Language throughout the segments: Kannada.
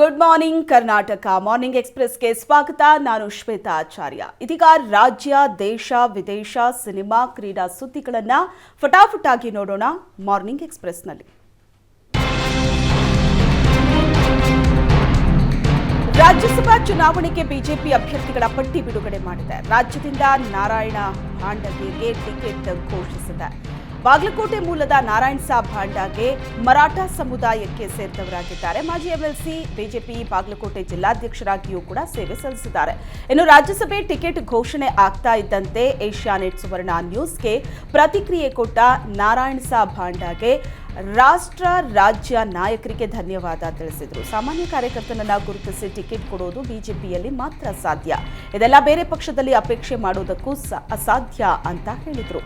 ಗುಡ್ ಮಾರ್ನಿಂಗ್ ಕರ್ನಾಟಕ ಮಾರ್ನಿಂಗ್ ಎಕ್ಸ್ಪ್ರೆಸ್ಗೆ ಸ್ವಾಗತ. ನಾನು ಶ್ವೇತಾ ಆಚಾರ್ಯ. ಇದೀಗ ರಾಜ್ಯ, ದೇಶ, ವಿದೇಶ, ಸಿನಿಮಾ, ಕ್ರೀಡಾ ಸುದ್ದಿಗಳನ್ನ ಫಟಾಫಟಾಗಿ ನೋಡೋಣ ಮಾರ್ನಿಂಗ್ ಎಕ್ಸ್ಪ್ರೆಸ್ನಲ್ಲಿ ರಾಜ್ಯಸಭಾ ಚುನಾವಣೆಗೆ ಬಿಜೆಪಿ ಅಭ್ಯರ್ಥಿಗಳ ಪಟ್ಟಿ ಬಿಡುಗಡೆ ಮಾಡಿದೆ. ರಾಜ್ಯದಿಂದ ನಾರಾಯಣ ಭಾಂಡಗೆಗೆ ಟಿಕೆಟ್ ಘೋಷಿಸಿದೆ. ಬಾಗಲಕೋಟೆ ಮೂಲದ ನಾರಾಯಣ್ ಸಾಬ್ ಭಾಂಡಾಗೆ ಮರಾಠ ಸಮುದಾಯಕ್ಕೆ ಸೇರಿದವರಾಗಿದ್ದಾರೆ. ಮಾಜಿ ಎಂಎಲ್ಸಿ ಬಿಜೆಪಿ ಬಾಗಲಕೋಟೆ ಜಿಲ್ಲಾಧ್ಯಕ್ಷರಾಗಿಯೂ ಕೂಡ ಸೇವೆ ಸಲ್ಲಿಸಿದ್ದಾರೆ. ಇನ್ನು ರಾಜ್ಯಸಭೆ ಟಿಕೆಟ್ ಘೋಷಣೆ ಆಗ್ತಾ ಇದ್ದಂತೆ ಏಷ್ಯಾನೆಟ್ ಸುವರ್ಣ ನ್ಯೂಸ್ಗೆ ಪ್ರತಿಕ್ರಿಯೆ ಕೊಟ್ಟ ನಾರಾಯಣ್ ಸಾಬ್ ಭಾಂಡಾಗೆ ರಾಷ್ಟ್ರ ರಾಜ್ಯ ನಾಯಕರಿಗೆ ಧನ್ಯವಾದ ತಿಳಿಸಿದರು. ಸಾಮಾನ್ಯ ಕಾರ್ಯಕರ್ತನನ್ನ ಗುರುತಿಸಿ ಟಿಕೆಟ್ ಕೊಡೋದು ಬಿಜೆಪಿಯಲ್ಲಿ ಮಾತ್ರ ಸಾಧ್ಯ. ಇದೆಲ್ಲ ಬೇರೆ ಪಕ್ಷದಲ್ಲಿ ಅಪೇಕ್ಷೆ ಮಾಡೋದಕ್ಕೂ ಅಸಾಧ್ಯ ಅಂತ ಹೇಳಿದರು.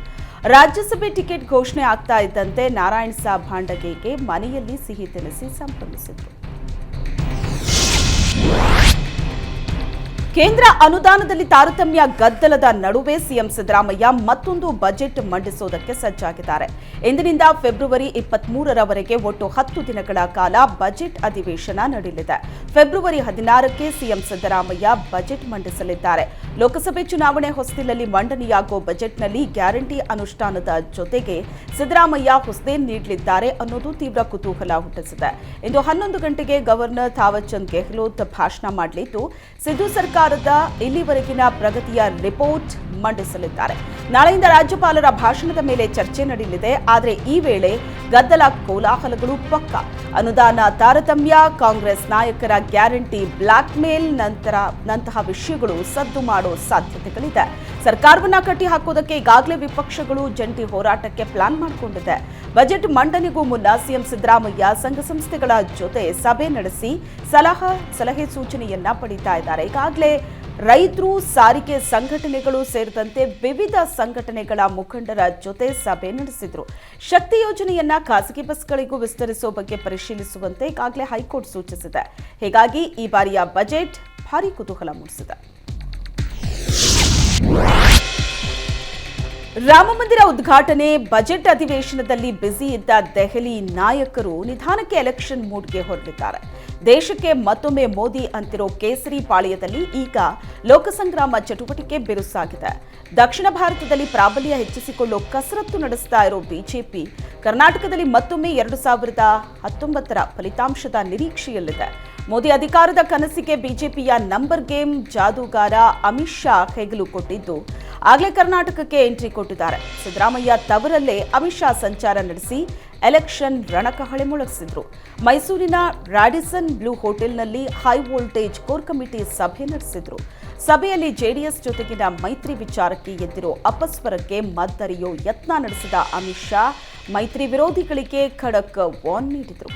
ರಾಜ್ಯಸಭೆ ಟಿಕೆಟ್ ಘೋಷಣೆ ಆಗ್ತಾ ಇದ್ದಂತೆ ನಾರಾಯಣ್ ಸಾಬ್ ಭಾಂಡಗೆಗೆ ಮನೆಯಲ್ಲಿ ಸಿಹಿ ತಿನಿಸಿ ಸಂಭ್ರಮಿಸಿದರು. ಕೇಂದ್ರ ಅನುದಾನದಲ್ಲಿ ತಾರತಮ್ಯ ಗದ್ದಲದ ನಡುವೆ ಸಿಎಂ ಸಿದ್ದರಾಮಯ್ಯ ಮತ್ತೊಂದು ಬಜೆಟ್ ಮಂಡಿಸೋದಕ್ಕೆ ಸಜ್ಜಾಗಿದ್ದಾರೆ. ಇಂದಿನಿಂದ ಫೆಬ್ರವರಿ ಇಪ್ಪತ್ಮೂರರವರೆಗೆ ಒಟ್ಟು ಹತ್ತು ದಿನಗಳ ಕಾಲ ಬಜೆಟ್ ಅಧಿವೇಶನ ನಡೆಯಲಿದೆ. ಫೆಬ್ರವರಿ ಹದಿನಾರಕ್ಕೆ ಸಿಎಂ ಸಿದ್ದರಾಮಯ್ಯ ಬಜೆಟ್ ಮಂಡಿಸಲಿದ್ದಾರೆ. ಲೋಕಸಭೆ ಚುನಾವಣೆ ಹೊಸ್ತಿಲಲ್ಲಿ ಮಂಡನೆಯಾಗುವ ಬಜೆಟ್ನಲ್ಲಿ ಗ್ಯಾರಂಟಿ ಅನುಷ್ಠಾನದ ಜೊತೆಗೆ ಸಿದ್ದರಾಮಯ್ಯ ಹುಸೇನ್ ನೀಡಲಿದ್ದಾರೆ ಅನ್ನೋದು ತೀವ್ರ ಕುತೂಹಲ ಹುಟ್ಟಿಸಿದೆ. ಇಂದು ಹನ್ನೊಂದು ಗಂಟೆಗೆ ಗವರ್ನರ್ ಥಾವರ್ಚಂದ್ ಗೆಹ್ಲೋತ್ ಭಾಷಣ ಮಾಡಲಿದ್ದು, ಸಿದ್ದು ಸರ್ಕಾರದ ಇಲ್ಲಿವರೆಗಿನ ಪ್ರಗತಿಯ ರಿಪೋರ್ಟ್ ಮಂಡಿಸಲಿದ್ದಾರೆ. ನಾಳೆಯಿಂದ ರಾಜ್ಯಪಾಲರ ಭಾಷಣದ ಮೇಲೆ ಚರ್ಚೆ ನಡೆಯಲಿದೆ. ಆದರೆ ಈ ವೇಳೆ ಗದ್ದಲ ಕೋಲಾಹಲಗಳು ಪಕ್ಕ. ಅನುದಾನ ತಾರತಮ್ಯ, ಕಾಂಗ್ರೆಸ್ ನಾಯಕರ ಗ್ಯಾರಂಟಿ ಬ್ಲಾಕ್ ಮೇಲ್ ನಂತರ ನಂತಹ ವಿಷಯಗಳು ಸದ್ದು ಮಾಡೋ ಸಾಧ್ಯತೆಗಳಿದೆ. ಸರ್ಕಾರವನ್ನ ಕಟ್ಟಿ ಹಾಕೋದಕ್ಕೆ ಈಗಾಗಲೇ ವಿಪಕ್ಷಗಳು ಜಂಟಿ ಹೋರಾಟಕ್ಕೆ ಪ್ಲಾನ್ ಮಾಡಿಕೊಂಡಿದೆ. ಬಜೆಟ್ ಮಂಡನೆಗೂ ಮುನ್ನ ಸಿಎಂ ಸಿದ್ದರಾಮಯ್ಯ ಸಂಘ ಸಂಸ್ಥೆಗಳ ಜೊತೆ ಸಭೆ ನಡೆಸಿ ಸಲಹಾ, ಸಲಹೆ ಸೂಚನೆಯನ್ನ ಪಡೀತಾ ಇದ್ದಾರೆ. ಈಗಾಗಲೇ ರೈತರು ಸಾರಿಗೆ ಸಂಘಟನೆಗಳು ಸೇರಿದಂತೆ ವಿವಿಧ ಸಂಘಟನೆಗಳ ಮುಖಂಡರ ಜೊತೆ ಸಭೆ ನಡೆಸಿದ್ರು. ಶಕ್ತಿ ಯೋಜನೆಯನ್ನ ಖಾಸಗಿ ಬಸ್ಗಳಿಗೂ ವಿಸ್ತರಿಸುವ ಬಗ್ಗೆ ಪರಿಶೀಲಿಸುವಂತೆ ಈಗಾಗಲೇ ಹೈಕೋರ್ಟ್ ಸೂಚಿಸಿದೆ. ಹೀಗಾಗಿ ಈ ಬಾರಿಯ ಬಜೆಟ್ ಭಾರಿ ಕುತೂಹಲ ಮೂಡಿಸಿದೆ. ರಾಮಮಂದಿರ ಉದ್ಘಾಟನೆ, ಬಜೆಟ್ ಅಧಿವೇಶನದಲ್ಲಿ ಬ್ಯುಸಿ ಇದ್ದ ದೆಹಲಿ ನಾಯಕರು ನಿಧಾನಕ್ಕೆ ಎಲೆಕ್ಷನ್ ಮೂಡ್ಗೆ ಹೊರಟಿದ್ದಾರೆ ದೇಶಕ್ಕೆ ಮತ್ತೊಮ್ಮೆ ಮೋದಿ ಅಂತಿರೋ ಕೇಸರಿ ಪಾಳ್ಯದಲ್ಲಿ ಈಗ ಲೋಕಸಂಗ್ರಾಮ ಚಟುವಟಿಕೆ ಬಿರುಸಾಗಿದೆ. ದಕ್ಷಿಣ ಭಾರತದಲ್ಲಿ ಪ್ರಾಬಲ್ಯ ಹೆಚ್ಚಿಸಿಕೊಳ್ಳೋ ಕಸರತ್ತು ನಡೆಸ್ತಾ ಇರೋ ಬಿಜೆಪಿ, ಕರ್ನಾಟಕದಲ್ಲಿ ಮತ್ತೊಮ್ಮೆ ಎರಡು ಸಾವಿರದ ಹತ್ತೊಂಬತ್ತರ ಫಲಿತಾಂಶದ ನಿರೀಕ್ಷೆಯಲ್ಲಿದೆ. ಮೋದಿ ಅಧಿಕಾರದ ಕನಸಿಗೆ ಬಿಜೆಪಿಯ ನಂಬರ್ ಗೇಮ್ ಜಾದೂಗಾರ ಅಮಿತ್ ಶಾ ಹೆಗಲು ಕೊಟ್ಟಿದ್ದು, ಆಗಲೇ ಕರ್ನಾಟಕಕ್ಕೆ ಎಂಟ್ರಿ ಕೊಟ್ಟಿದ್ದಾರೆ. ಸಿದ್ದರಾಮಯ್ಯ ತವರಲ್ಲೇ ಅಮಿತ್ ಶಾ ಸಂಚಾರ ನಡೆಸಿ ಎಲೆಕ್ಷನ್ ರಣಕಹಳೆ ಮೊಳಗಿಸಿದ್ರು. ಮೈಸೂರಿನ ರಾಡಿಸನ್ ಬ್ಲೂ ಹೋಟೆಲ್ನಲ್ಲಿ ಹೈ ವೋಲ್ಟೇಜ್ ಕೋರ್ ಕಮಿಟಿ ಸಭೆ ನಡೆಸಿದ್ರು. ಸಭೆಯಲ್ಲಿ ಜೆಡಿಎಸ್ ಜೊತೆಗಿನ ಮೈತ್ರಿ ವಿಚಾರಕ್ಕೆ ಎದ್ದಿರೋ ಅಪಸ್ವರಕ್ಕೆ ಮದ್ದರಿಯೋ ಯತ್ನ ನಡೆಸಿದ ಅಮಿತ್ ಶಾ, ಮೈತ್ರಿ ವಿರೋಧಿಗಳಿಗೆ ಖಡಕ್ ವಾನ್ ನೀಡಿದರು.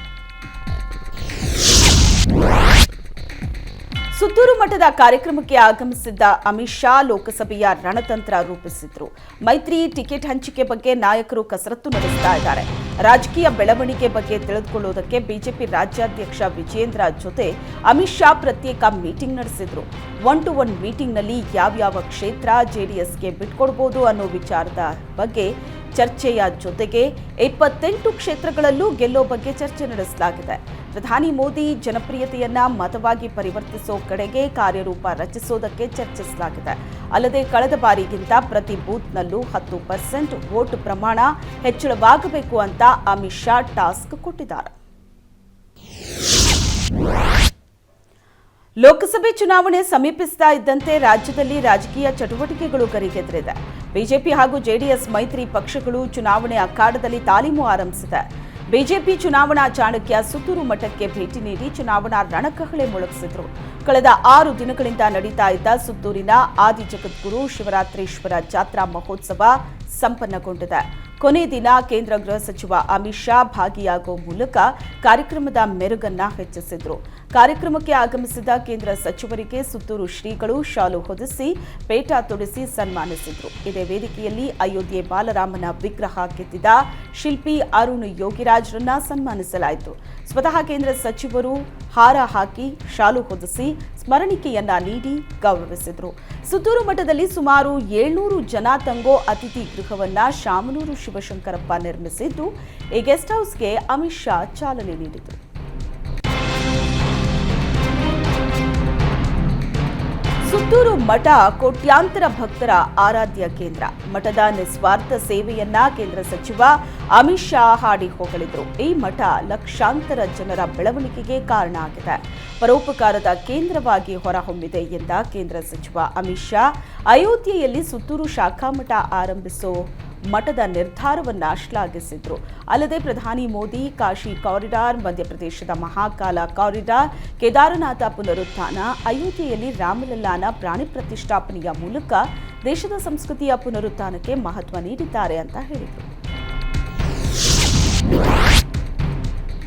ಸುತ್ತೂರು ಮಠದ ಕಾರ್ಯಕ್ರಮಕ್ಕೆ ಆಗಮಿಸಿದ್ದ ಅಮಿತ್ ಶಾ ಲೋಕಸಭೆಯ ರಣತಂತ್ರ ರೂಪಿಸಿದ್ರು. ಮೈತ್ರಿ ಟಿಕೆಟ್ ಹಂಚಿಕೆ ಬಗ್ಗೆ ನಾಯಕರು ಕಸರತ್ತು ನಡೆಸ್ತಾ ಇದ್ದಾರೆ. ರಾಜಕೀಯ ಬೆಳವಣಿಗೆ ಬಗ್ಗೆ ತಿಳಿದುಕೊಳ್ಳುವುದಕ್ಕೆ ಬಿಜೆಪಿ ರಾಜ್ಯಾಧ್ಯಕ್ಷ ವಿಜೇಂದ್ರ ಜೊತೆ ಅಮಿತ್ ಶಾ ಪ್ರತ್ಯೇಕ ಮೀಟಿಂಗ್ ನಡೆಸಿದ್ರು. ಒನ್ ಟು ಒನ್ ಮೀಟಿಂಗ್ನಲ್ಲಿ ಯಾವ್ಯಾವ ಕ್ಷೇತ್ರ ಜೆಡಿಎಸ್ಗೆ ಬಿಟ್ಕೊಡ್ಬೋದು ಅನ್ನೋ ವಿಚಾರದ ಬಗ್ಗೆ ಚರ್ಚೆಯ ಜೊತೆಗೆ ಇಪ್ಪತ್ತೆಂಟು ಕ್ಷೇತ್ರಗಳಲ್ಲೂ ಗೆಲ್ಲೋ ಬಗ್ಗೆ ಚರ್ಚೆ ನಡೆಸಲಾಗಿದೆ. ಪ್ರಧಾನಿ ಮೋದಿ ಜನಪ್ರಿಯತೆಯನ್ನ ಮತವಾಗಿ ಪರಿವರ್ತಿಸೋ ಕಡೆಗೆ ಕಾರ್ಯರೂಪ ರಚಿಸೋದಕ್ಕೆ ಚರ್ಚಿಸಲಾಗಿದೆ. ಅಲ್ಲದೆ ಕಳೆದ ಬಾರಿಗಿಂತ ಪ್ರತಿ ಬೂತ್ನಲ್ಲೂ ಹತ್ತು ಪರ್ಸೆಂಟ್ ವೋಟ್ ಪ್ರಮಾಣ ಹೆಚ್ಚಳವಾಗಬೇಕು ಅಂತ ಅಮಿತ್ ಶಾ ಟಾಸ್ಕ್ ಕೊಟ್ಟಿದ್ದಾರೆ. ಲೋಕಸಭೆ ಚುನಾವಣೆ ಸಮೀಪಿಸ್ತಾ ಇದ್ದಂತೆ ರಾಜ್ಯದಲ್ಲಿ ರಾಜಕೀಯ ಚಟುವಟಿಕೆಗಳು ಗರಿಗೆದರಿದೆ. ಬಿಜೆಪಿ ಹಾಗೂ ಜೆಡಿಎಸ್ ಮೈತ್ರಿ ಪಕ್ಷಗಳು ಚುನಾವಣೆ ಅಖಾಡದಲ್ಲಿ ತಾಲೀಮು ಆರಂಭಿಸಿದೆ. ಬಿಜೆಪಿ ಚುನಾವಣಾ ಚಾಣಕ್ಯ ಸುತ್ತೂರು ಮಠಕ್ಕೆ ಭೇಟಿ ನೀಡಿ ಚುನಾವಣಾ ರಣಕಹಳೆ ಮೊಳಗಿಸಿದ್ರು. ಕಳೆದ ಆರು ದಿನಗಳಿಂದ ನಡೀತಾ ಇದ್ದ ಸುತ್ತೂರಿನ ಆದಿ ಜಗದ್ಗುರು ಶಿವರಾತ್ರೀಶ್ವರ ಜಾತ್ರಾ ಮಹೋತ್ಸವ ಸಂಪನ್ನಗೊಂಡಿದೆ. ಕೊನೆ ದಿನ ಕೇಂದ್ರ ಗೃಹ ಸಚಿವ ಅಮಿತ್ ಶಾ ಭಾಗಿಯಾಗುವ ಮೂಲಕ ಕಾರ್ಯಕ್ರಮದ ಮೆರುಗನ್ನ ಹೆಚ್ಚಿಸಿದ್ರು. ಕಾರ್ಯಕ್ರಮಕ್ಕೆ ಆಗಮಿಸಿದ ಕೇಂದ್ರ ಸಚಿವರಿಗೆ ಸುತ್ತೂರು ಶ್ರೀಗಳು ಶಾಲು ಹೊದಿಸಿ, ಪೇಟ ತೊಡಿಸಿ ಸನ್ಮಾನಿಸಿದ್ರು. ಇದೇ ವೇದಿಕೆಯಲ್ಲಿ ಅಯೋಧ್ಯೆ ಬಾಲರಾಮನ ವಿಗ್ರಹ ಕೆತ್ತಿದ ಶಿಲ್ಪಿ ಅರುಣ್ ಯೋಗಿರಾಜ್ರನ್ನ ಸನ್ಮಾನಿಸಲಾಯಿತು. ಸ್ವತಃ ಕೇಂದ್ರ ಸಚಿವರು ಹಾರ ಹಾಕಿ, ಶಾಲು ಹೊದಿಸಿ ಸ್ಮರಣಿಕೆಯನ್ನ ನೀಡಿ ಗೌರವಿಸಿದ್ರು. ಸುತ್ತೂರು ಮಠದಲ್ಲಿ ಸುಮಾರು ಏಳ್ನೂರು ಜನ ತಂಗೋ ಅತಿಥಿ ಗೃಹವನ್ನ ಶಾಮನೂರು ಶಿವಶಂಕರಪ್ಪ ನಿರ್ಮಿಸಿದ್ದು, ಈ ಗೆಸ್ಟ್ ಹೌಸ್ಗೆ ಅಮಿತ್ ಶಾ ಚಾಲನೆ ನೀಡಿದರು. ಸುತ್ತೂರು ಮಠ ಕೋಟ್ಯಾಂತರ ಭಕ್ತರ ಆರಾಧ್ಯ ಕೇಂದ್ರ. ಮಠದ ನಿಸ್ವಾರ್ಥ ಸೇವೆಯನ್ನ ಕೇಂದ್ರ ಸಚಿವ ಅಮಿತ್ ಶಾ ಹಾಡಿ ಹೋಗಲಿದ್ರು ಈ ಮಠ ಲಕ್ಷಾಂತರ ಜನರ ಬೆಳವಣಿಗೆಗೆ ಕಾರಣ ಆಗಿದೆ. ಪರೋಪಕಾರದ ಕೇಂದ್ರವಾಗಿ ಹೊರಹೊಮ್ಮಿದೆ ಎಂದ ಕೇಂದ್ರ ಸಚಿವ ಅಮಿತ್ ಶಾ, ಅಯೋಧ್ಯೆಯಲ್ಲಿ ಸುತ್ತೂರು ಶಾಖಾ ಮಠ ಆರಂಭಿಸೋ ಮಠದ ನಿರ್ಧಾರವನ್ನು ಶ್ಲಾಘಿಸಿದ್ರು. ಅಲ್ಲದೆ ಪ್ರಧಾನಿ ಮೋದಿ ಕಾಶಿ ಕಾರಿಡಾರ್, ಮಧ್ಯಪ್ರದೇಶದ ಮಹಾಕಾಲ ಕಾರಿಡಾರ್, ಕೇದಾರನಾಥ ಪುನರುತ್ಥಾನ, ಅಯೋಧ್ಯೆಯಲ್ಲಿ ರಾಮಲಲ್ಲಾನ ಪ್ರಾಣಿ ಪ್ರತಿಷ್ಠಾಪನೆಯ ಮೂಲಕ ದೇಶದ ಸಂಸ್ಕೃತಿಯ ಪುನರುತ್ಥಾನಕ್ಕೆ ಮಹತ್ವ ನೀಡಿದ್ದಾರೆ ಅಂತ ಹೇಳಿದರು.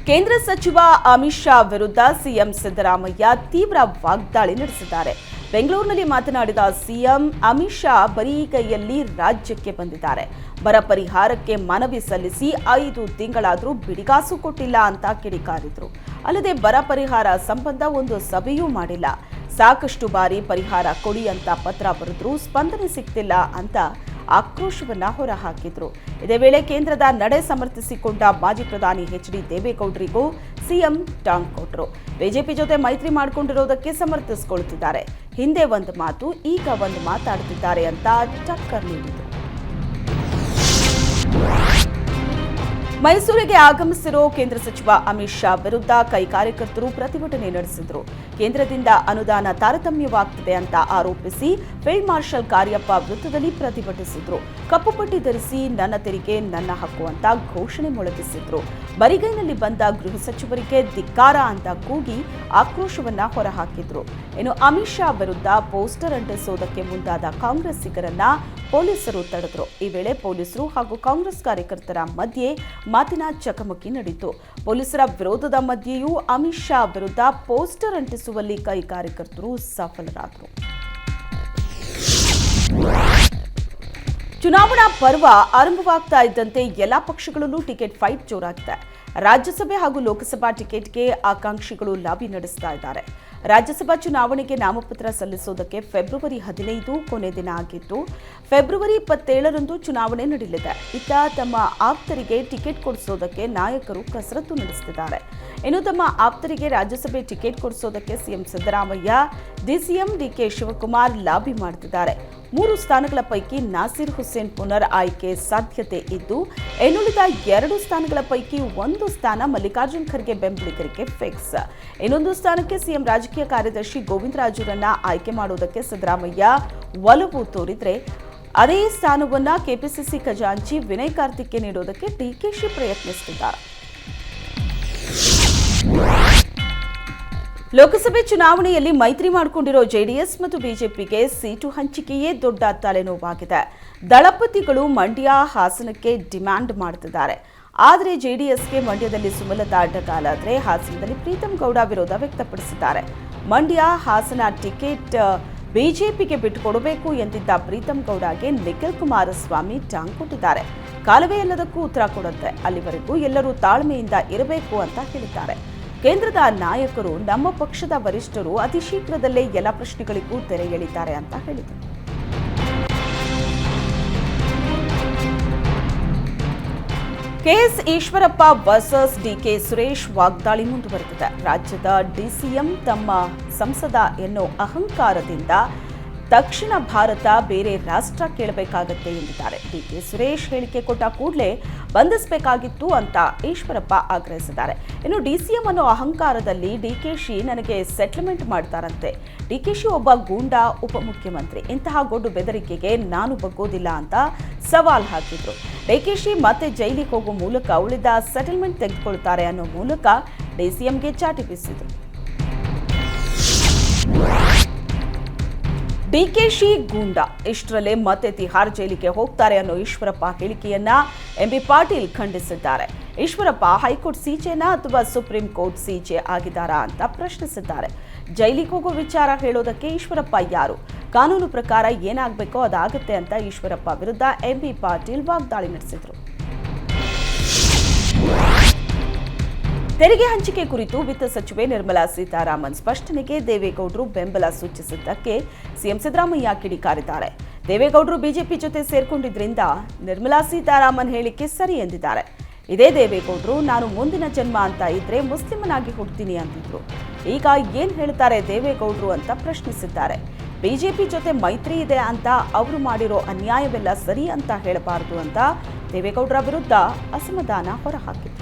ಕೇಂದ್ರ ಸಚಿವ ಅಮಿತ್ ಶಾ ವಿರುದ್ಧ ಸಿಎಂ ಸಿದ್ದರಾಮಯ್ಯ ತೀವ್ರ ವಾಗ್ದಾಳಿ ನಡೆಸಿದ್ದಾರೆ. ಬೆಂಗಳೂರಿನಲ್ಲಿ ಮಾತನಾಡಿದ ಸಿಎಂ, ಅಮಿತ್ ಶಾ ಬರೀಗೈಯಲ್ಲಿ ರಾಜ್ಯಕ್ಕೆ ಬಂದಿದ್ದಾರೆ. ಬರ ಪರಿಹಾರಕ್ಕೆ ಮನವಿ ಸಲ್ಲಿಸಿ ಐದು ತಿಂಗಳಾದರೂ ಬಿಡಿಗಾಸು ಕೊಟ್ಟಿಲ್ಲ ಅಂತ ಕಿಡಿಕಾರಿದ್ರು. ಅಲ್ಲದೆ ಬರ ಪರಿಹಾರ ಸಂಬಂಧ ಒಂದು ಸಭೆಯೂ ಮಾಡಿಲ್ಲ. ಸಾಕಷ್ಟು ಬಾರಿ ಪರಿಹಾರ ಕೊಡಿ ಅಂತ ಪತ್ರ ಬರೆದ್ರೂ ಸ್ಪಂದನೆ ಸಿಗ್ತಿಲ್ಲ ಅಂತ ಆಕ್ರೋಶವನ್ನ ಹೊರಹಾಕಿದ್ರು. ಇದೇ ವೇಳೆ ಕೇಂದ್ರದ ನಡೆ ಸಮರ್ಥಿಸಿಕೊಂಡ ಮಾಜಿ ಪ್ರಧಾನಿ ಎಚ್ ಡಿ ದೇವೇಗೌಡರಿಗೂ ಸಿಎಂ ಟಾಂಗ್ ಕೊಟ್ಟರು ಬಿಜೆಪಿ ಜೊತೆ ಮೈತ್ರಿ ಮಾಡಿಕೊಂಡಿರೋದಕ್ಕೆ ಸಮರ್ಥಿಸಿಕೊಳ್ತಿದ್ದಾರೆ. ಹಿಂದೆ ಒಂದು ಮಾತು, ಈಗ ಒಂದು ಮಾತಾಡ್ತಿದ್ದಾರೆ ಅಂತ ಟಕ್ಕರ್ ನೀಡಿದರು. ಮೈಸೂರಿಗೆ ಆಗಮಿಸಿರೋ ಕೇಂದ್ರ ಸಚಿವ ಅಮಿತ್ ಶಾ ವಿರುದ್ಧ ಕೈ ಕಾರ್ಯಕರ್ತರು ಪ್ರತಿಭಟನೆ ನಡೆಸಿದ್ರು. ಕೇಂದ್ರದಿಂದ ಅನುದಾನ ತಾರತಮ್ಯವಾಗ್ತಿದೆ ಅಂತ ಆರೋಪಿಸಿ ಫೀಲ್ಡ್ ಮಾರ್ಷಲ್ ಕಾರ್ಯಪ್ಪ ವೃತ್ತದಲ್ಲಿ ಪ್ರತಿಭಟಿಸಿದ್ರು. ಕಪ್ಪು ಪಟ್ಟಿ ಧರಿಸಿ ನನ್ನ ತೆರಿಗೆ, ನನ್ನ ಹಕ್ಕು ಅಂತ ಘೋಷಣೆ ಮೊಳಗಿಸಿದ್ರು. ಬರಿಗೈನಲ್ಲಿ ಬಂದ ಗೃಹ ಸಚಿವರಿಗೆ ಧಿಕ್ಕಾರ ಅಂತ ಕೂಗಿ ಆಕ್ರೋಶವನ್ನ ಹೊರಹಾಕಿದ್ರು. ಇನ್ನು ಅಮಿತ್ ಶಾ ವಿರುದ್ಧ ಪೋಸ್ಟರ್ ಅಂಟಿಸೋದಕ್ಕೆ ಮುಂದಾದ ಕಾಂಗ್ರೆಸ್ಸಿಗರನ್ನ ಪೊಲೀಸರು ತಡೆದ್ರು. ಈ ವೇಳೆ ಪೊಲೀಸರು ಹಾಗೂ ಕಾಂಗ್ರೆಸ್ ಕಾರ್ಯಕರ್ತರ ಮಧ್ಯೆ ಮಾತಿನ ಚಕಮಕಿ ನಡೆಯಿತು. ಪೊಲೀಸರ ವಿರೋಧದ ಮಧ್ಯೆಯೂ ಅಮಿತ್ ಶಾ ವಿರುದ್ಧ ಪೋಸ್ಟರ್ ಅಂಟಿಸುವಲ್ಲಿ ಕೈ ಕಾರ್ಯಕರ್ತರು ಸಫಲರಾದರು. ಚುನಾವಣಾ ಪರ್ವ ಆರಂಭವಾಗ್ತಾ ಇದ್ದಂತೆ ಎಲ್ಲಾ ಪಕ್ಷಗಳಲ್ಲೂ ಟಿಕೆಟ್ ಫೈಟ್ ಜೋರಾಗಿದೆ. ರಾಜ್ಯಸಭೆ ಹಾಗೂ ಲೋಕಸಭಾ ಟಿಕೆಟ್ಗೆ ಆಕಾಂಕ್ಷಿಗಳು ಲಾಬಿ ನಡೆಸ್ತಾ ಇದ್ದಾರೆ. ರಾಜ್ಯಸಭಾ ಚುನಾವಣೆಗೆ ನಾಮಪತ್ರ ಸಲ್ಲಿಸೋದಕ್ಕೆ ಫೆಬ್ರವರಿ ಹದಿನೈದು ಕೊನೆ ದಿನ ಆಗಿದ್ದು, ಫೆಬ್ರವರಿ ಇಪ್ಪತ್ತೇಳರಂದು ಚುನಾವಣೆ ನಡೆಯಲಿದೆ. ಇತ್ತ ತಮ್ಮ ಆಪ್ತರಿಗೆ ಟಿಕೆಟ್ ಕೊಡಿಸೋದಕ್ಕೆ ನಾಯಕರು ಕಸರತ್ತು ನಡೆಸುತ್ತಿದ್ದಾರೆ. ಇನ್ನು ತಮ್ಮ ಆಪ್ತರಿಗೆ ರಾಜ್ಯಸಭೆ ticket ಕೊಡಿಸೋದಕ್ಕೆ CM Siddaramaiah, DCM DK Shivakumar lobby ಮಾಡುತ್ತಿದ್ದಾರೆ ಮೂರು ಸ್ಥಾನಗಳ ಪೈಕಿ ನಾಸಿರ್ ಹುಸೇನ್ ಪುನರ್ ಆಯ್ಕೆ ಸಾಧ್ಯತೆ ಇದ್ದು, ಇನ್ನುಳಿದ ಎರಡು ಸ್ಥಾನಗಳ ಪೈಕಿ ಒಂದು ಸ್ಥಾನ ಮಲ್ಲಿಕಾರ್ಜುನ್ ಖರ್ಗೆ ಬೆಂಬಲಿಗರಿಗೆ ಫಿಕ್ಸ್ ಇನ್ನೊಂದು ಸ್ಥಾನಕ್ಕೆ ಸಿಎಂ ರಾಜಕೀಯ ಕಾರ್ಯದರ್ಶಿ ಗೋವಿಂದರಾಜುರನ್ನ ಆಯ್ಕೆ ಮಾಡುವುದಕ್ಕೆ ಸಿದ್ದರಾಮಯ್ಯ ಒಲವು ತೋರಿದ್ರೆ, ಅದೇ ಸ್ಥಾನವನ್ನ ಕೆಪಿಸಿಸಿ ಖಜಾಂಚಿ ವಿನಯ್ ಕಾರ್ತಿಕ್ಗೆ ನೀಡೋದಕ್ಕೆ ಡಿಕೆಶಿ ಪ್ರಯತ್ನಿಸುತ್ತಿದ್ದಾರೆ ಲೋಕಸಭೆ ಚುನಾವಣೆಯಲ್ಲಿ ಮೈತ್ರಿ ಮಾಡಿಕೊಂಡಿರೋ ಜೆಡಿಎಸ್ ಮತ್ತು ಬಿಜೆಪಿಗೆ ಸೀಟು ಹಂಚಿಕೆಯೇ ದೊಡ್ಡ ತಲೆನೋವಾಗಿದೆ. ದಳಪತಿಗಳು ಮಂಡ್ಯ ಹಾಸನಕ್ಕೆ ಡಿಮ್ಯಾಂಡ್ ಮಾಡುತ್ತಿದ್ದಾರೆ ಆದರೆ ಜೆಡಿಎಸ್ಗೆ ಮಂಡ್ಯದಲ್ಲಿ ಸುಮಲತಾ ಅಡ್ಡಗಾಲಾದ್ರೆ ಹಾಸನದಲ್ಲಿ ಪ್ರೀತಂ ಗೌಡ ವಿರೋಧ ವ್ಯಕ್ತಪಡಿಸಿದ್ದಾರೆ. ಮಂಡ್ಯ ಹಾಸನ ಟಿಕೆಟ್ ಬಿಜೆಪಿಗೆ ಬಿಟ್ಟುಕೊಡಬೇಕು ಎಂದಿದ್ದ ಪ್ರೀತಂ ಗೌಡಗೆ ನಿಖಿಲ್ ಕುಮಾರಸ್ವಾಮಿ ಟಾಂಗ್ ಕೊಟ್ಟಿದ್ದಾರೆ. ಕಾಲವೇ ಎಲ್ಲದಕ್ಕೂ ಉತ್ತರ ಕೊಡುತ್ತೆ. ಅಲ್ಲಿವರೆಗೂ ಎಲ್ಲರೂ ತಾಳ್ಮೆಯಿಂದ ಇರಬೇಕು ಅಂತ ಹೇಳಿದ್ದಾರೆ. ಕೇಂದ್ರದ ನಾಯಕರು, ನಮ್ಮ ಪಕ್ಷದ ವರಿಷ್ಠರು ಅತಿ ಶೀಘ್ರದಲ್ಲೇ ಎಲ್ಲ ಪ್ರಶ್ನೆಗಳಿಗೂ ತೆರೆ ಎಳಿತಾರೆ ಅಂತ ಹೇಳಿದರು. KS Eshwarappa versus DK Suresh ವಾಗ್ದಾಳಿ ಮುಂದುವರೆದಿದೆ. ರಾಜ್ಯದ ಡಿಸಿಎಂ ತಮ್ಮ ಸಂಸದ ಎನ್ನೋ ಅಹಂಕಾರದಿಂದ ದಕ್ಷಿಣ ಭಾರತ ಬೇರೆ ರಾಷ್ಟ್ರ ಕೇಳಬೇಕಾಗತ್ತೆ ಎಂದಿದ್ದಾರೆ. ಡಿ ಕೆ ಸುರೇಶ್ ಹೇಳಿಕೆ ಕೊಟ್ಟ ಕೂಡಲೇ ಬಂಧಿಸಬೇಕಾಗಿತ್ತು ಅಂತ ಈಶ್ವರಪ್ಪ ಆಗ್ರಹಿಸಿದ್ದಾರೆ. ಇನ್ನು ಡಿ ಸಿ ಎಂ ಅನ್ನೋ ಅಹಂಕಾರದಲ್ಲಿ ಡಿ ಕೆ ಶಿ ನನಗೆ ಸೆಟ್ಲ್ಮೆಂಟ್ ಮಾಡ್ತಾರಂತೆ. ಡಿ ಕೆ ಶಿ ಒಬ್ಬ ಗೂಂಡಾ ಉಪಮುಖ್ಯಮಂತ್ರಿ ಇಂತಹ ಗೊಡ್ಡು ಬೆದರಿಕೆಗೆ ನಾನು ಬಗ್ಗೋದಿಲ್ಲ ಅಂತ ಸವಾಲ್ ಹಾಕಿದ್ರು. ಡಿ ಕೆ ಶಿ ಮತ್ತೆ ಜೈಲಿಗೆ ಹೋಗೋ ಮೂಲಕ ಉಳಿದ ಸೆಟಲ್ಮೆಂಟ್ ತೆಗೆದುಕೊಳ್ತಾರೆ ಅನ್ನೋ ಮೂಲಕ ಡಿ ಡಿಸಿಎಂಗೆ ಚಾಟಿ ಬೀಸಿದ್ರು. ಡಿಕೆಶಿ ಗೂಂಡಾ ಇಷ್ಟರಲ್ಲೇ ಮತ್ತೆ ತಿಹಾರ್ ಜೈಲಿಗೆ ಹೋಗ್ತಾರೆ ಅನ್ನೋ ಈಶ್ವರಪ್ಪ ಹೇಳಿಕೆಯನ್ನ ಎಂಬಿ ಪಾಟೀಲ್ ಖಂಡಿಸಿದ್ದಾರೆ. ಈಶ್ವರಪ್ಪ ಹೈಕೋರ್ಟ್ ಸಿಜೆನಾ ಅಥವಾ ಸುಪ್ರೀಂ ಕೋರ್ಟ್ ಸಿಜೆ ಆಗಿದ್ದಾರಾ ಅಂತ ಪ್ರಶ್ನಿಸಿದ್ದಾರೆ. ಜೈಲಿಗೆ ಹೋಗೋ ವಿಚಾರ ಹೇಳೋದಕ್ಕೆ ಈಶ್ವರಪ್ಪ ಯಾರು? ಕಾನೂನು ಪ್ರಕಾರ ಏನಾಗಬೇಕೋ ಅದಾಗುತ್ತೆ ಅಂತ ಈಶ್ವರಪ್ಪ ವಿರುದ್ಧ ಎಂಬಿ ಪಾಟೀಲ್ ವಾಗ್ದಾಳಿ ನಡೆಸಿದರು. ತೆರಿಗೆ ಹಂಚಿಕೆ ಕುರಿತು ವಿತ್ತ ಸಚಿವೆ ನಿರ್ಮಲಾ ಸೀತಾರಾಮನ್ ಸ್ಪಷ್ಟನೆಗೆ ದೇವೇಗೌಡರು ಬೆಂಬಲ ಸೂಚಿಸಿದ್ದಕ್ಕೆ ಸಿಎಂ ಸಿದ್ದರಾಮಯ್ಯ ಕಿಡಿಕಾರಿದ್ದಾರೆ ದೇವೇಗೌಡರು ಬಿಜೆಪಿ ಜೊತೆ ಸೇರ್ಕೊಂಡಿದ್ರಿಂದ ನಿರ್ಮಲಾ ಸೀತಾರಾಮನ್ ಹೇಳಿಕೆ ಸರಿ ಎಂದಿದ್ದಾರೆ. ಇದೇ ದೇವೇಗೌಡರು, ನಾನು ಮುಂದಿನ ಜನ್ಮ ಅಂತ ಇದ್ರೆ ಮುಸ್ಲಿಮನಾಗಿ ಹುಡ್ತೀನಿ ಅಂತಿದ್ರು ಈಗ ಏನ್ ಹೇಳ್ತಾರೆ ದೇವೇಗೌಡರು ಅಂತ ಪ್ರಶ್ನಿಸಿದ್ದಾರೆ. ಬಿಜೆಪಿ ಜೊತೆ ಮೈತ್ರಿ ಇದೆ ಅಂತ ಅವರು ಮಾಡಿರೋ ಅನ್ಯಾಯವೆಲ್ಲ ಸರಿ ಅಂತ ಹೇಳಬಾರದು ಅಂತ ದೇವೇಗೌಡರ ವಿರುದ್ಧ ಅಸಮಾಧಾನ ಹೊರಹಾಕಿದ್ರು.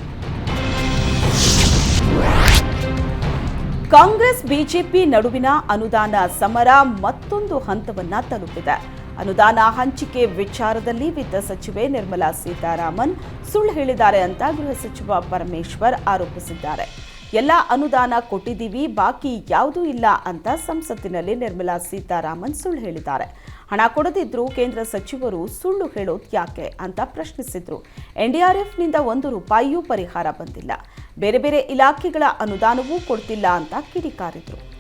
ಕಾಂಗ್ರೆಸ್ ಬಿಜೆಪಿ ನಡುವಿನ ಅನುದಾನ ಸಮರ ಮತ್ತೊಂದು ಹಂತವನ್ನ ತಲುಪಿದೆ. ಅನುದಾನ ಹಂಚಿಕೆ ವಿಚಾರದಲ್ಲಿ ವಿತ್ತ ಸಚಿವೆ ನಿರ್ಮಲಾ ಸೀತಾರಾಮನ್ ಸುಳ್ಳು ಹೇಳಿದ್ದಾರೆ ಅಂತ ಗೃಹ ಸಚಿವ ಪರಮೇಶ್ವರ್ ಆರೋಪಿಸಿದ್ದಾರೆ. ಎಲ್ಲ ಅನುದಾನ ಕೊಟ್ಟಿದ್ದೀವಿ, ಬಾಕಿ ಯಾವುದೂ ಇಲ್ಲ ಅಂತ ಸಂಸತ್ತಿನಲ್ಲಿ ನಿರ್ಮಲಾ ಸೀತಾರಾಮನ್ ಸುಳ್ಳು ಹೇಳಿದ್ದಾರೆ. ಹಣ ಕೊಡದಿದ್ರು ಕೇಂದ್ರ ಸಚಿವರು ಸುಳ್ಳು ಹೇಳೋದು ಯಾಕೆ ಅಂತ ಪ್ರಶ್ನಿಸಿದ್ರು. ಎನ್ಡಿಆರ್ಎಫ್ನಿಂದ ಒಂದು ರೂಪಾಯಿಯೂ ಪರಿಹಾರ ಬಂದಿಲ್ಲ. ಬೇರೆ ಬೇರೆ ಇಲಾಖೆಗಳ ಅನುದಾನವೂ ಕೊಡ್ತಿಲ್ಲ ಅಂತ ಕಿಡಿಕಾರಿದ್ರು.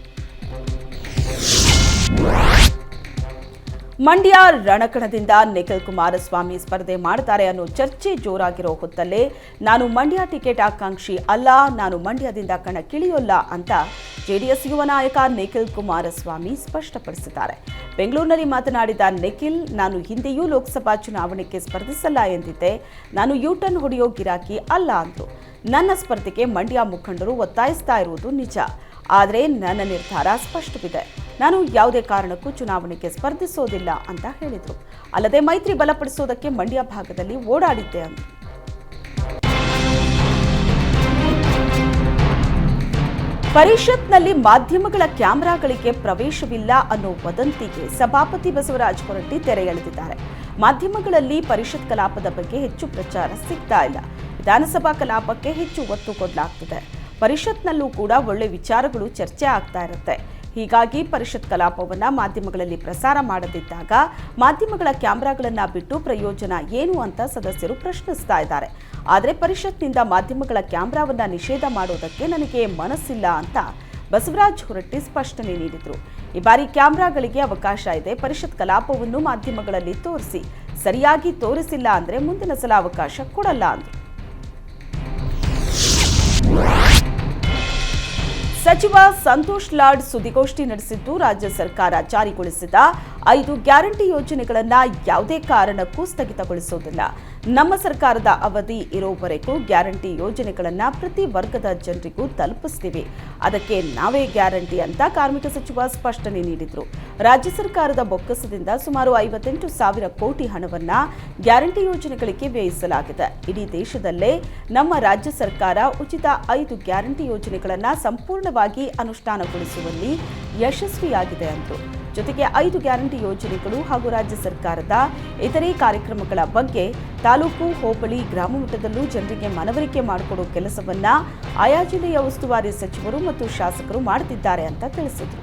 ಮಂಡ್ಯ ರಣಕಣದಿಂದ ನಿಖಿಲ್ ಕುಮಾರಸ್ವಾಮಿ ಸ್ಪರ್ಧೆ ಮಾಡ್ತಾರೆ ಅನ್ನೋ ಚರ್ಚೆ ಜೋರಾಗಿರೋ ಹೊತ್ತಲ್ಲೇ ನಾನು ಮಂಡ್ಯ ಟಿಕೆಟ್ ಆಕಾಂಕ್ಷಿ ಅಲ್ಲ, ನಾನು ಮಂಡ್ಯದಿಂದ ಕಣಕ್ಕಿಳಿಯೋಲ್ಲ ಅಂತ ಜೆಡಿಎಸ್ ಯುವ ನಾಯಕ ನಿಖಿಲ್ ಕುಮಾರಸ್ವಾಮಿ ಸ್ಪಷ್ಟಪಡಿಸಿದ್ದಾರೆ. ಬೆಂಗಳೂರಿನಲ್ಲಿ ಮಾತನಾಡಿದ ನಿಖಿಲ್, ನಾನು ಹಿಂದೆಯೂ ಲೋಕಸಭಾ ಚುನಾವಣೆಗೆ ಸ್ಪರ್ಧಿಸಲ್ಲ ಎಂದಿದ್ದೆ, ನಾನು ಯೂಟರ್ನ್ ಹೊಡೆಯೋ ಗಿರಾಕಿ ಅಲ್ಲ ಅಂದರು. ನನ್ನ ಸ್ಪರ್ಧೆಗೆ ಮಂಡ್ಯ ಮುಖಂಡರು ಒತ್ತಾಯಿಸ್ತಾ ಇರುವುದು ನಿಜ, ಆದರೆ ನನ್ನ ನಿರ್ಧಾರ ಸ್ಪಷ್ಟವಿದೆ. ನಾನು ಯಾವುದೇ ಕಾರಣಕ್ಕೂ ಚುನಾವಣೆಗೆ ಸ್ಪರ್ಧಿಸೋದಿಲ್ಲ ಅಂತ ಹೇಳಿದರು. ಅಲ್ಲದೆ ಮೈತ್ರಿ ಬಲಪಡಿಸೋದಕ್ಕೆ ಮಂಡ್ಯ ಭಾಗದಲ್ಲಿ ಓಡಾಡಿದ್ದೆ ಅಂತ ಪರಿಷತ್ನಲ್ಲಿ ಮಾಧ್ಯಮಗಳ ಕ್ಯಾಮೆರಾಗಳಿಗೆ ಪ್ರವೇಶವಿಲ್ಲ ಅನ್ನೋ ವದಂತಿಗೆ ಸಭಾಪತಿ ಬಸವರಾಜ ಹೊರಟ್ಟಿ ತೆರೆ ಎಳೆದಿದ್ದಾರೆ. ಮಾಧ್ಯಮಗಳಲ್ಲಿ ಪರಿಷತ್ ಕಲಾಪದ ಬಗ್ಗೆ ಹೆಚ್ಚು ಪ್ರಚಾರ ಸಿಗ್ತಾ ಇಲ್ಲ. ವಿಧಾನಸಭಾ ಕಲಾಪಕ್ಕೆ ಹೆಚ್ಚು ಒತ್ತು ಕೊಡಲಾಗ್ತಿದೆ. ಪರಿಷತ್ನಲ್ಲೂ ಕೂಡ ಒಳ್ಳೆ ವಿಚಾರಗಳು ಚರ್ಚೆ ಆಗ್ತಾ ಇರುತ್ತೆ. ಹೀಗಾಗಿ ಪರಿಷತ್ ಕಲಾಪವನ್ನು ಮಾಧ್ಯಮಗಳಲ್ಲಿ ಪ್ರಸಾರ ಮಾಡದಿದ್ದಾಗ ಮಾಧ್ಯಮಗಳ ಕ್ಯಾಮೆರಾಗಳನ್ನು ಬಿಟ್ಟು ಪ್ರಯೋಜನ ಏನು ಅಂತ ಸದಸ್ಯರು ಪ್ರಶ್ನಿಸ್ತಾ ಇದ್ದಾರೆ. ಆದರೆ ಪರಿಷತ್ನಿಂದ ಮಾಧ್ಯಮಗಳ ಕ್ಯಾಮೆರಾವನ್ನು ನಿಷೇಧ ಮಾಡೋದಕ್ಕೆ ನನಗೆ ಮನಸ್ಸಿಲ್ಲ ಅಂತ ಬಸವರಾಜ್ ಹೊರಟ್ಟಿ ಸ್ಪಷ್ಟನೆ ನೀಡಿದರು. ಈ ಬಾರಿ ಕ್ಯಾಮೆರಾಗಳಿಗೆ ಅವಕಾಶ ಇದೆ. ಪರಿಷತ್ ಕಲಾಪವನ್ನು ಮಾಧ್ಯಮಗಳಲ್ಲಿ ತೋರಿಸಿ. ಸರಿಯಾಗಿ ತೋರಿಸಿಲ್ಲ ಅಂದರೆ ಮುಂದಿನ ಸಲ ಅವಕಾಶ ಕೊಡಲ್ಲ ಅಂದರು. ಸಚಿವ ಸಂತೋಷ್ ಲಾಡ್ ಸುದ್ದಿಗೋಷ್ಠಿ ನಡೆಸಿದ್ದು ರಾಜ್ಯ ಸರ್ಕಾರ ಜಾರಿಗೊಳಿಸಿದ ಐದು ಗ್ಯಾರಂಟಿ ಯೋಜನೆಗಳನ್ನು ಯಾವುದೇ ಕಾರಣಕ್ಕೂ ಸ್ಥಗಿತಗೊಳಿಸುವುದಿಲ್ಲ ನಮ್ಮ ಸರ್ಕಾರದ ಅವಧಿ ಇರೋವರೆಗೂ ಗ್ಯಾರಂಟಿ ಯೋಜನೆಗಳನ್ನು ಪ್ರತಿ ವರ್ಗದ ಜನರಿಗೂ ತಲುಪಿಸ್ತೀವಿ. ಅದಕ್ಕೆ ನಾವೇ ಗ್ಯಾರಂಟಿ ಅಂತ ಕಾರ್ಮಿಕ ಸಚಿವ ಸ್ಪಷ್ಟನೆ ನೀಡಿದರು. ರಾಜ್ಯ ಸರ್ಕಾರದ ಬೊಕ್ಕಸದಿಂದ ಸುಮಾರು ಐವತ್ತೆಂಟು ಸಾವಿರ ಕೋಟಿ ಹಣವನ್ನು ಗ್ಯಾರಂಟಿ ಯೋಜನೆಗಳಿಗೆ ವ್ಯಯಿಸಲಾಗಿದೆ. ಇಡೀ ದೇಶದಲ್ಲೇ ನಮ್ಮ ರಾಜ್ಯ ಸರ್ಕಾರ ಉಚಿತ ಐದು ಗ್ಯಾರಂಟಿ ಯೋಜನೆಗಳನ್ನು ಸಂಪೂರ್ಣವಾಗಿ ಅನುಷ್ಠಾನಗೊಳಿಸುವಲ್ಲಿ ಯಶಸ್ವಿಯಾಗಿದೆ ಅಂದರು. ಜೊತೆಗೆ ಐದು ಗ್ಯಾರಂಟಿ ಯೋಜನೆಗಳು ಹಾಗೂ ರಾಜ್ಯ ಸರ್ಕಾರದ ಇತರೆ ಕಾರ್ಯಕ್ರಮಗಳ ಬಗ್ಗೆ ತಾಲೂಕು, ಹೋಬಳಿ, ಗ್ರಾಮ ಮಟ್ಟದಲ್ಲೂ ಜನರಿಗೆ ಮನವರಿಕೆ ಮಾಡಿಕೊಡೋ ಕೆಲಸವನ್ನ ಆಯಾ ಜಿಲ್ಲೆಯ ಉಸ್ತುವಾರಿ ಸಚಿವರು ಮತ್ತು ಶಾಸಕರು ಮಾಡುತ್ತಿದ್ದಾರೆ ಅಂತ ತಿಳಿಸಿದರು.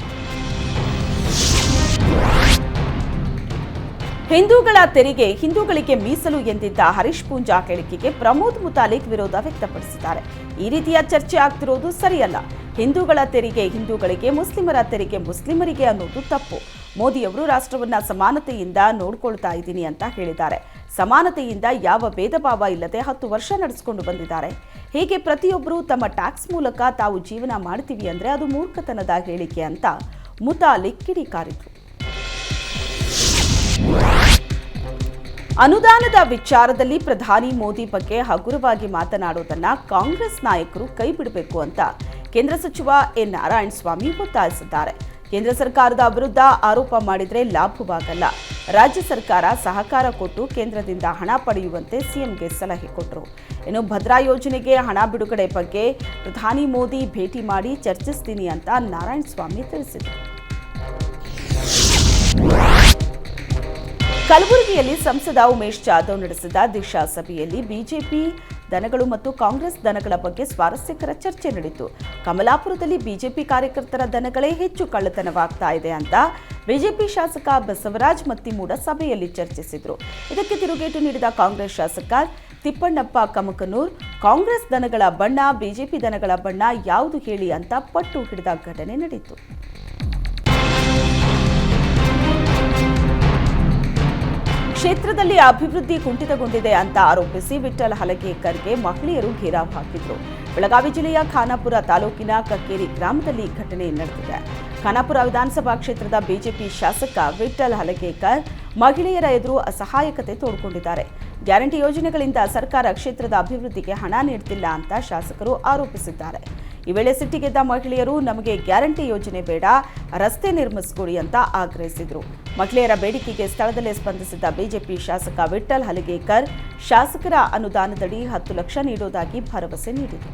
ಹಿಂದೂಗಳ ತೆರಿಗೆ ಹಿಂದೂಗಳಿಗೆ ಮೀಸಲು ಎಂದಿದ್ದ ಹರೀಶ್ ಪೂಂಜಾ ಹೇಳಿಕೆಗೆ ಪ್ರಮೋದ್ ಮುತಾಲಿಕ್ ವಿರೋಧ ವ್ಯಕ್ತಪಡಿಸಿದ್ದಾರೆ. ಈ ರೀತಿಯ ಚರ್ಚೆ ಆಗ್ತಿರೋದು ಸರಿಯಲ್ಲ. ಹಿಂದೂಗಳ ತೆರಿಗೆ ಹಿಂದೂಗಳಿಗೆ, ಮುಸ್ಲಿಮರ ತೆರಿಗೆ ಮುಸ್ಲಿಮರಿಗೆ ಅನ್ನೋದು ತಪ್ಪು. ಮೋದಿಯವರು ರಾಷ್ಟ್ರವನ್ನ ಸಮಾನತೆಯಿಂದ ನೋಡ್ಕೊಳ್ತಾ ಇದ್ದೀನಿ ಅಂತ ಹೇಳಿದ್ದಾರೆ. ಸಮಾನತೆಯಿಂದ ಯಾವ ಭೇದ ಭಾವ ಇಲ್ಲದೆ ಹತ್ತು ವರ್ಷ ನಡೆಸಿಕೊಂಡು ಬಂದಿದ್ದಾರೆ. ಹೀಗೆ ಪ್ರತಿಯೊಬ್ಬರು ತಮ್ಮ ಟ್ಯಾಕ್ಸ್ ಮೂಲಕ ತಾವು ಜೀವನ ಮಾಡ್ತೀವಿ ಅಂದರೆ ಅದು ಮೂರ್ಖತನದ ಹೇಳಿಕೆ ಅಂತ ಮುತಾಲಿಕ್ ಕಿಡಿಕಾರಿದ್ರು. ಅನುದಾನದ ವಿಚಾರದಲ್ಲಿ ಪ್ರಧಾನಿ ಮೋದಿ ಬಗ್ಗೆ ಹಗುರವಾಗಿ ಮಾತನಾಡೋದನ್ನ ಕಾಂಗ್ರೆಸ್ ನಾಯಕರು ಕೈ ಬಿಡಬೇಕು ಅಂತ ಕೇಂದ್ರ ಸಚಿವ ಎನ್ ನಾರಾಯಣಸ್ವಾಮಿ ಒತ್ತಾಯಿಸಿದ್ದಾರೆ. ಕೇಂದ್ರ ಸರ್ಕಾರದ ವಿರುದ್ಧ ಆರೋಪ ಮಾಡಿದರೆ ಲಾಭವಾಗಲ್ಲ. ರಾಜ್ಯ ಸರ್ಕಾರ ಸಹಕಾರ ಕೊಟ್ಟು ಕೇಂದ್ರದಿಂದ ಹಣ ಪಡೆಯುವಂತೆ ಸಿಎಂಗೆ ಸಲಹೆ ಕೊಟ್ಟರು. ಇನ್ನು ಭದ್ರಾ ಯೋಜನೆಗೆ ಹಣ ಬಿಡುಗಡೆ ಬಗ್ಗೆ ಪ್ರಧಾನಿ ಮೋದಿ ಭೇಟಿ ಮಾಡಿ ಚರ್ಚಿಸ್ತೀನಿ ಅಂತ ನಾರಾಯಣಸ್ವಾಮಿ ತಿಳಿಸಿದರು. ಕಲಬುರಗಿಯಲ್ಲಿ ಸಂಸದ ಉಮೇಶ್ ಜಾಧವ್ ನಡೆಸಿದ ದಿಶಾ ಸಭೆಯಲ್ಲಿ ಬಿಜೆಪಿ ದನಗಳು ಮತ್ತು ಕಾಂಗ್ರೆಸ್ ದನಗಳ ಬಗ್ಗೆ ಸ್ವಾರಸ್ಯಕರ ಚರ್ಚೆ ನಡೆಯಿತು. ಕಮಲಾಪುರದಲ್ಲಿ ಬಿಜೆಪಿ ಕಾರ್ಯಕರ್ತರ ದನಗಳೇ ಹೆಚ್ಚು ಕಳ್ಳತನವಾಗ್ತಾ ಇದೆ ಅಂತ ಬಿಜೆಪಿ ಶಾಸಕ ಬಸವರಾಜ್ ಮತ್ತಿಮೂಡ ಸಭೆಯಲ್ಲಿ ಚರ್ಚಿಸಿದರು. ಇದಕ್ಕೆ ತಿರುಗೇಟು ನೀಡಿದ ಕಾಂಗ್ರೆಸ್ ಶಾಸಕ ತಿಪ್ಪಣ್ಣಪ್ಪ ಕಮಕನೂರ್, ಕಾಂಗ್ರೆಸ್ ದನಗಳ ಬಣ್ಣ, ಬಿಜೆಪಿ ದನಗಳ ಬಣ್ಣ ಯಾವುದು ಹೇಳಿ ಅಂತ ಪಟ್ಟು ಹಿಡಿದ ಘಟನೆ ನಡೆಯಿತು. ಕ್ಷೇತ್ರದಲ್ಲಿ ಅಭಿವೃದ್ಧಿ ಕುಂಠಿತಗೊಂಡಿದೆ ಅಂತ ಆರೋಪಿಸಿ ವಿಠ್ಠಲ್ ಹಲಗೇಕರ್ಗೆ ಮಹಿಳೆಯರು ಘೇರಾವ್ ಹಾಕಿದ್ರು. ಬೆಳಗಾವಿ ಜಿಲ್ಲೆಯ ಖಾನಾಪುರ ತಾಲೂಕಿನ ಕಕ್ಕೇರಿ ಗ್ರಾಮದಲ್ಲಿ ಘಟನೆ ನಡೆದಿದೆ. ಖಾನಾಪುರ ವಿಧಾನಸಭಾ ಕ್ಷೇತ್ರದ ಬಿಜೆಪಿ ಶಾಸಕ ವಿಠ್ಠಲ್ ಹಲಗೇಕರ್ ಮಹಿಳೆಯರ ಎದುರು ಅಸಹಾಯಕತೆ ತೋಡಿಕೊಂಡಿದ್ದಾರೆ. ಗ್ಯಾರಂಟಿ ಯೋಜನೆಗಳಿಂದ ಸರ್ಕಾರ ಕ್ಷೇತ್ರದ ಅಭಿವೃದ್ಧಿಗೆ ಹಣ ನೀಡುತ್ತಿಲ್ಲ ಅಂತ ಶಾಸಕರು ಆರೋಪಿಸಿದ್ದಾರೆ. ಈ ವೇಳೆ ಸಿಟ್ಟಿಗೆದ್ದ ಮಹಿಳೆಯರು ನಮಗೆ ಗ್ಯಾರಂಟಿ ಯೋಜನೆ ಬೇಡ, ರಸ್ತೆ ನಿರ್ಮಿಸಿಕೊಡಿ ಅಂತ ಆಗ್ರಹಿಸಿದರು. ಮಹಿಳೆಯರ ಬೇಡಿಕೆಗೆ ಸ್ಥಳದಲ್ಲೇ ಸ್ಪಂದಿಸಿದ್ದ ಬಿಜೆಪಿ ಶಾಸಕ ವಿಠಲ್ ಹಲಗೇಕರ್ ಶಾಸಕರ ಅನುದಾನದಡಿ ಹತ್ತು ಲಕ್ಷ ನೀಡುವುದಾಗಿ ಭರವಸೆ ನೀಡಿದರು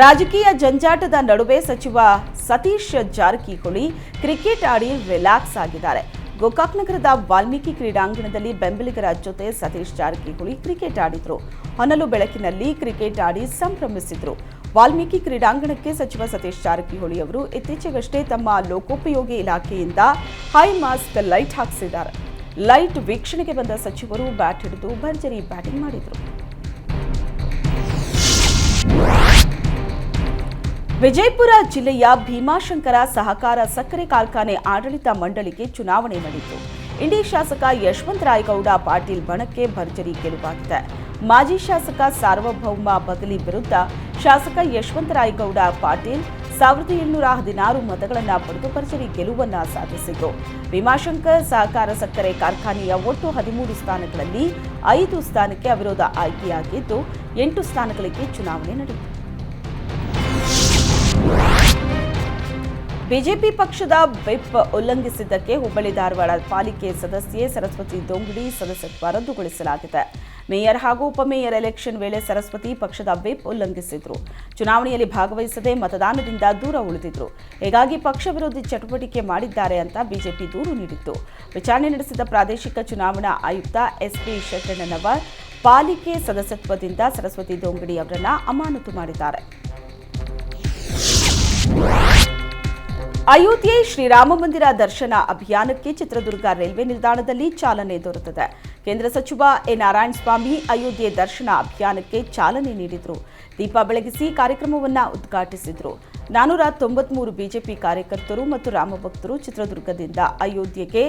ರಾಜಕೀಯ ಜಂಜಾಟದ ನಡುವೆ ಸಚಿವ ಸತೀಶ್ ಜಾರಕಿಹೊಳಿ ಕ್ರಿಕೆಟ್ ಆಡಿ ರಿಲ್ಯಾಕ್ಸ್ ಆಗಿದ್ದಾರೆ. ಗೋಕಾಕ್ ನಗರದ ವಾಲ್ಮೀಕಿ ಕ್ರೀಡಾಂಗಣದಲ್ಲಿ ಬೆಂಬಲಿಗರ ಜೊತೆ ಸತೀಶ್ ಜಾರಕಿಹೊಳಿ ಕ್ರಿಕೆಟ್ ಆಡಿದ್ರು. ಹೊನಲು ಬೆಳಕಿನಲ್ಲಿ ಕ್ರಿಕೆಟ್ ಆಡಿ ಸಂಭ್ರಮಿಸಿದ್ರು. ವಾಲ್ಮೀಕಿ ಕ್ರೀಡಾಂಗಣಕ್ಕೆ ಸಚಿವ ಸತೀಶ್ ಜಾರಕಿಹೊಳಿ ಅವರು ಇತ್ತೀಚೆಗಷ್ಟೇ ತಮ್ಮ ಲೋಕೋಪಯೋಗಿ ಇಲಾಖೆಯಿಂದ ಹೈ ಮಾಸ್ಕ್ ಲೈಟ್ ಹಾಕಿಸಿದ್ದಾರೆ. ಲೈಟ್ ವೀಕ್ಷಣೆಗೆ ಬಂದ ಸಚಿವರು ಬ್ಯಾಟ್ ಹಿಡಿದು ಭರ್ಜರಿ ಬ್ಯಾಟಿಂಗ್ ಮಾಡಿದರು. ವಿಜಯಪುರ ಜಿಲ್ಲೆಯ ಭೀಮಾಶಂಕರ ಸಹಕಾರ ಸಕ್ಕರೆ ಕಾರ್ಖಾನೆ ಆಡಳಿತ ಮಂಡಳಿಗೆ ಚುನಾವಣೆ ನಡೆಯಿತು. ಇಂಡಿ ಶಾಸಕ ಯಶವಂತ ರಾಯಗೌಡ ಪಾಟೀಲ್ ಬಣಕ್ಕೆ ಭರ್ಜರಿ ಗೆಲುವಾಗಿದೆ. ಮಾಜಿ ಶಾಸಕ ಸಾರ್ವಭೌಮ ಬದಲಿ ವಿರುದ್ಧ ಶಾಸಕ ಯಶವಂತ ರಾಯಗೌಡ ಪಾಟೀಲ್ ಸಾವಿರದ ಏಳ್ನೂರ ಹದಿನಾರು ಮತಗಳನ್ನು ಪಡೆದು ಭರ್ಜರಿ ಗೆಲುವನ್ನು ಸಾಧಿಸಿತು ಭೀಮಾಶಂಕರ್ ಸಹಕಾರ ಸಕ್ಕರೆ ಕಾರ್ಖಾನೆಯ ಒಟ್ಟು ಹದಿಮೂರು ಸ್ಥಾನಗಳಲ್ಲಿ ಐದು ಸ್ಥಾನಕ್ಕೆ ಅವಿರೋಧ ಆಯ್ಕೆಯಾಗಿದ್ದು, ಎಂಟು ಸ್ಥಾನಗಳಿಗೆ ಚುನಾವಣೆ ನಡೆಯಿತು. ಬಿಜೆಪಿ ಪಕ್ಷದ ವಿಪ್ ಉಲ್ಲಂಘಿಸಿದ್ದಕ್ಕೆ ಹುಬ್ಬಳ್ಳಿ ಧಾರವಾಡ ಪಾಲಿಕೆ ಸದಸ್ಯೆ ಸರಸ್ವತಿ ದೊಂಗಡಿ ಸದಸ್ಯತ್ವ ರದ್ದುಗೊಳಿಸಲಾಗಿದೆ. ಮೇಯರ್ ಹಾಗೂ ಉಪಮೇಯರ್ ಎಲೆಕ್ಷನ್ ವೇಳೆ ಸರಸ್ವತಿ ಪಕ್ಷದ ವಿಪ್ ಉಲ್ಲಂಘಿಸಿದ್ರು. ಚುನಾವಣೆಯಲ್ಲಿ ಭಾಗವಹಿಸದೆ ಮತದಾನದಿಂದ ದೂರ ಉಳಿದಿದ್ರು. ಹೀಗಾಗಿ ಪಕ್ಷ ವಿರೋಧಿ ಚಟುವಟಿಕೆ ಮಾಡಿದ್ದಾರೆ ಅಂತ ಬಿಜೆಪಿ ದೂರು ನೀಡಿತ್ತು. ವಿಚಾರಣೆ ನಡೆಸಿದ ಪ್ರಾದೇಶಿಕ ಚುನಾವಣಾ ಆಯುಕ್ತ ಎಸ್ಪಿ ಶೆಟ್ಟಣ್ಣನವರ್ ಪಾಲಿಕೆ ಸದಸ್ಯತ್ವದಿಂದ ಸರಸ್ವತಿ ದೊಂಗಡಿ ಅವರನ್ನ ಅಮಾನತು ಮಾಡಿದ್ದಾರೆ. ಅಯೋಧ್ಯೆ ಶ್ರೀರಾಮ ಮಂದಿರ ದರ್ಶನ ಅಭಿಯಾನಕ್ಕೆ ಚಿತ್ರದುರ್ಗ ರೈಲ್ವೆ ನಿಲ್ದಾಣದಲ್ಲಿ ಚಾಲನೆ ದೊರೆತಿದೆ. ಕೇಂದ್ರ ಸಚಿವ ಎ ನಾರಾಯಣಸ್ವಾಮಿ ಅಯೋಧ್ಯೆ ದರ್ಶನ ಅಭಿಯಾನಕ್ಕೆ ಚಾಲನೆ ನೀಡಿದರು. ದೀಪ ಬೆಳಗಿಸಿ ಕಾರ್ಯಕ್ರಮವನ್ನು ಉದ್ಘಾಟಿಸಿದರು. ನಾನೂರ ತೊಂಬತ್ಮೂರು ಬಿಜೆಪಿ ಕಾರ್ಯಕರ್ತರು ಮತ್ತು ರಾಮಭಕ್ತರು ಚಿತ್ರದುರ್ಗದಿಂದ ಅಯೋಧ್ಯೆಗೆ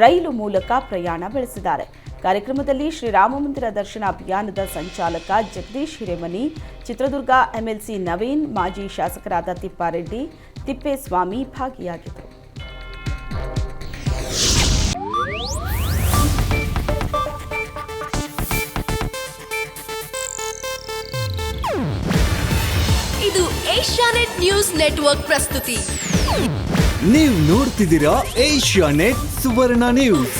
ರೈಲು ಮೂಲಕ ಪ್ರಯಾಣ ಬೆಳೆಸಿದ್ದಾರೆ. ಕಾರ್ಯಕ್ರಮದಲ್ಲಿ ಶ್ರೀರಾಮ ಮಂದಿರ ದರ್ಶನ ಅಭಿಯಾನದ ಸಂಚಾಲಕ ಜಗದೀಶ್ ಹಿರೇಮನಿ, ಚಿತ್ರದುರ್ಗ ಎಂಎಲ್ಸಿ ನವೀನ್, ಮಾಜಿ ಶಾಸಕರಾದ ತಿಪ್ಪಾರೆಡ್ಡಿ ತಿಪ್ಪೇಸ್ವಾಮಿ ಭಾಗಿಯಾಗಿದ್ದರು. ಇದು ಏಷ್ಯಾನೆಟ್ ನ್ಯೂಸ್ ನೆಟ್ವರ್ಕ್ ಪ್ರಸ್ತುತಿ. ನೀವು ನೋಡ್ತಿದ್ದೀರಾ ಏಷ್ಯಾನೆಟ್ ಸುವರ್ಣ ನ್ಯೂಸ್.